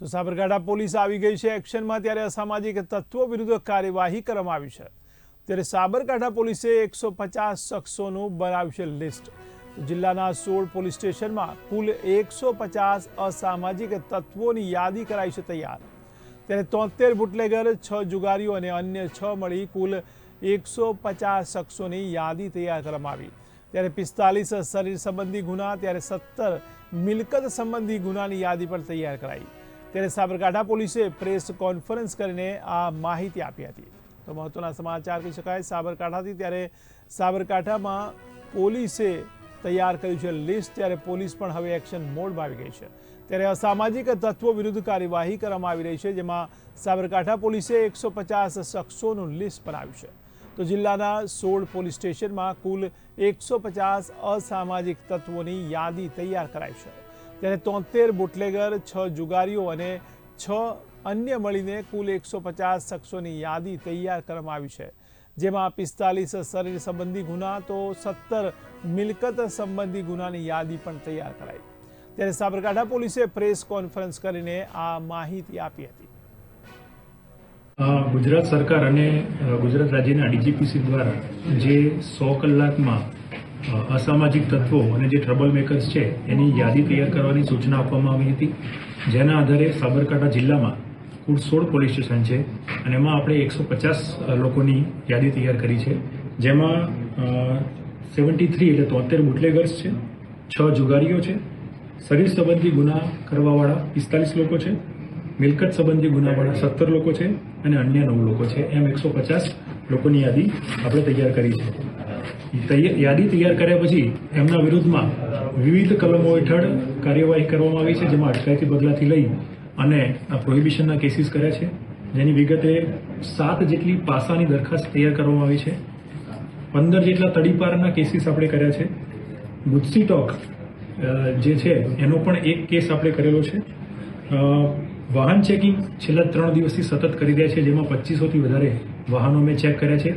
તો સાબરકાંઠા પોલીસ આવી ગઈ છે એક્શનમાં ત્યારે અસામાજિક તત્વો વિરુદ્ધ કાર્યવાહી કરવામાં આવી છે. ત્યારે સાબરકાંઠા પોલીસે એકસો પચાસ શખ્સોનું બનાવ્યું છે લિસ્ટ. જિલ્લાના સોળ પોલીસ સ્ટેશનમાં કુલ એકસો પચાસ અસામાજિક તત્વોની યાદી કરાઈ છે તૈયાર. ત્યારે તોતેર બુટલેગર, છ જુગારીઓ અને અન્ય છ મળી કુલ એકસો પચાસ શખ્સોની યાદી તૈયાર કરવામાં આવી. ત્યારે પિસ્તાલીસ શરીર સંબંધી ગુના, ત્યારે સત્તર મિલકત સંબંધી ગુનાની યાદી પણ તૈયાર કરાઈ. ત્યારે સાબરકાંઠા પોલીસે પ્રેસ કોન્ફરન્સ કરીને આ માહિતી આપી હતી. તો મહત્વના સમાચાર કહી શકાય, સાબરકાંઠાથી ત્યારે સાબરકાંઠામાં પોલીસે તૈયાર કર્યું છે લિસ્ટ, ત્યારે પોલીસ પણ હવે એક્શન મોડમાં આવી ગઈ છે. ત્યારે અસામાજિક તત્વો વિરુદ્ધ કાર્યવાહી કરવામાં આવી રહી છે, જેમાં સાબરકાંઠા પોલીસે એકસો પચાસ શખ્સોનું લિસ્ટ બનાવ્યું છે. તો જિલ્લાના સોળ પોલીસ સ્ટેશનમાં કુલ એકસો પચાસ અસામાજિક તત્વોની યાદી તૈયાર કરાઈ છે. ત્યારે તોતેર બુટલેગર, છ જુગારીઓ અને છ અન્ય મળીને કુલ એકસો પચાસ શખ્સોની યાદી તૈયાર કરવામાં આવી છે. જેમાં પિસ્તાલીસ શરીર સંબંધી ગુના, તો સત્તર મિલકત સંબંધી ગુનાની યાદી પણ તૈયાર કરાઈ. ત્યારે સાબરકાંઠા પોલીસે પ્રેસ કોન્ફરન્સ કરીને આ માહિતી આપી હતી. ગુજરાત સરકાર અને ગુજરાત રાજ્યના ડીજીપીસી દ્વારા જે સો કલાકમાં અસામાજિક તત્વો અને જે ટ્રબલ મેકર્સ છે, એની યાદી તૈયાર કરવાની સૂચના આપવામાં આવી હતી. જેના આધારે સાબરકાંઠા જિલ્લામાં કુલ સોળ પોલીસ સ્ટેશન છે અને એમાં આપણે એકસો પચાસ લોકોની યાદી તૈયાર કરી છે. જેમાં સેવન્ટી થ્રી એટલે તોતેર બુટલેગર્સ છે, છ જુગારીઓ છે, શરીર સંબંધી ગુના કરવાવાળા પિસ્તાલીસ લોકો છે, મિલકત સંબંધી ગુનાવાળા સત્તર લોકો છે અને અન્ય નવ લોકો છે. એમ એકસો પચાસ લોકોની યાદી આપણે તૈયાર કરી છે. યાદી તૈયાર કર્યા પછી એમના વિરુદ્ધમાં વિવિધ કલમો હેઠળ કાર્યવાહી કરવામાં આવી છે, જેમાં અટકાયતી પગલાંથી લઈ અને પ્રોહિબિશનના કેસીસ કર્યા છે. જેની વિગતે સાત જેટલી પાસાની દરખાસ્ત તૈયાર કરવામાં આવી છે. પંદર જેટલા તડીપારના કેસીસ આપણે કર્યા છે. ગુજસી ટોક જે છે, એનો પણ એક કેસ આપણે કરેલો છે. વાહન ચેકિંગ છેલ્લા ત્રણ દિવસથી સતત કરી રહ્યા છે, જેમાં પચીસોથી વધારે વાહનો મેં ચેક કર્યા છે.